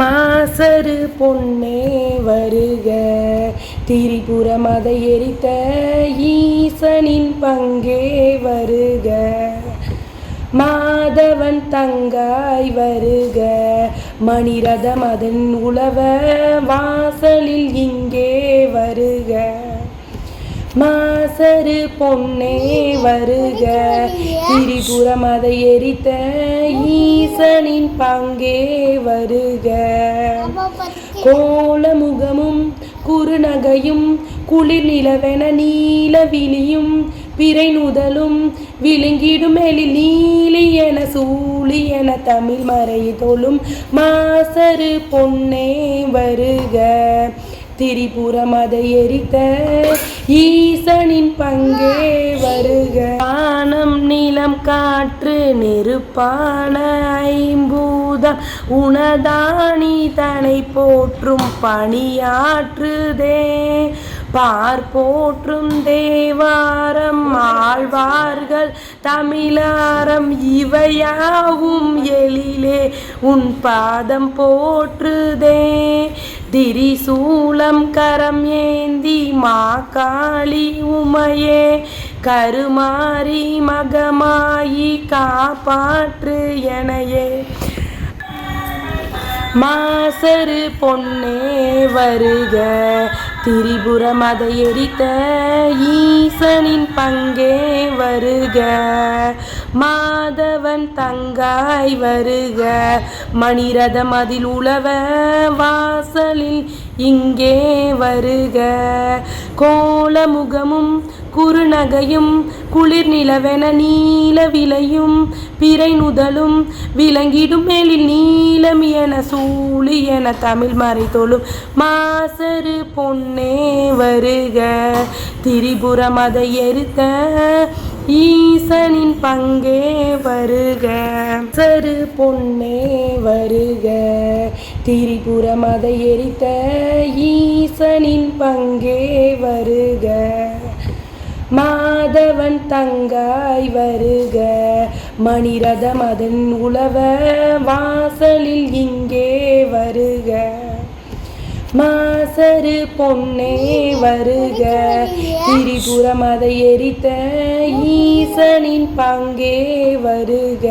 மாசரு பொன்னே வருக. திரிபுர மத எரித்த ஈசனின் பங்கே வருக. மாதவன் தங்காய் வருக. மணிரதம் அதன் உழவ வாசலில் இங்கே வருக. மாசரு பொன்னே வருக. திரிபுரம் அதை எரித்த ஈசனின் பங்கே வருக. கோலமுகமும் குறுநகையும் குளிர் நிலவென நீல விழியும் பிறை நுதலும் விழுங்கிடும் எலி நீலி என சூழி என தமிழ் மறை தொழும் மாசரு பொன்னே வருக. திரிபுரம் அதை எரித்த ஈசனின் பங்கே வருக. வானம் நிலம் காற்று நெருப்பான ஐம்பூதம். உணதானி தனை போற்றும் பணியாற்றுதே. பார் போற்றும் தேவாரம் ஆழ்வார்கள் தமிழாரம் இவையாவும் எழிலே. உன் பாதம் போற்றுதே. திரிசூலம் கரம் ஏந்தி மா காளி உமையே கருமாறி மகமாயி காப்பாற்று எனையே. மாசரு பொன்னே வருக திரிபுரம் அதை எரித்த ஈசனின் பங்கே வருக. மாதவன் தங்காய் வருக. மணிரதம் அதில் உழவ வாசலில் இங்கே வருக. கோலமுகமும் குறுநகையும் குளிர் நிலவென நீல விலையும் பிறை நுதலும் விளங்கிடும் மேலில் நீலம் என சூழி என தமிழ் மறை மாசரு பொன்னே வருக திரிபுரம் அதை எரித்த ஈசனின் பங்கே வருக. சரு பொன்னே வருக திரிபுரம் அதை எரித்த ஈசனின் பங்கே வருக. மாதவன் தங்காய் வருக. மணிரதம் அதன் உழவ வாசலில் இங்கே வருக. மாசரு பொன்னே வருக. திரிபுரம் அதை எரித்த ஈசனின் பங்கே வருக.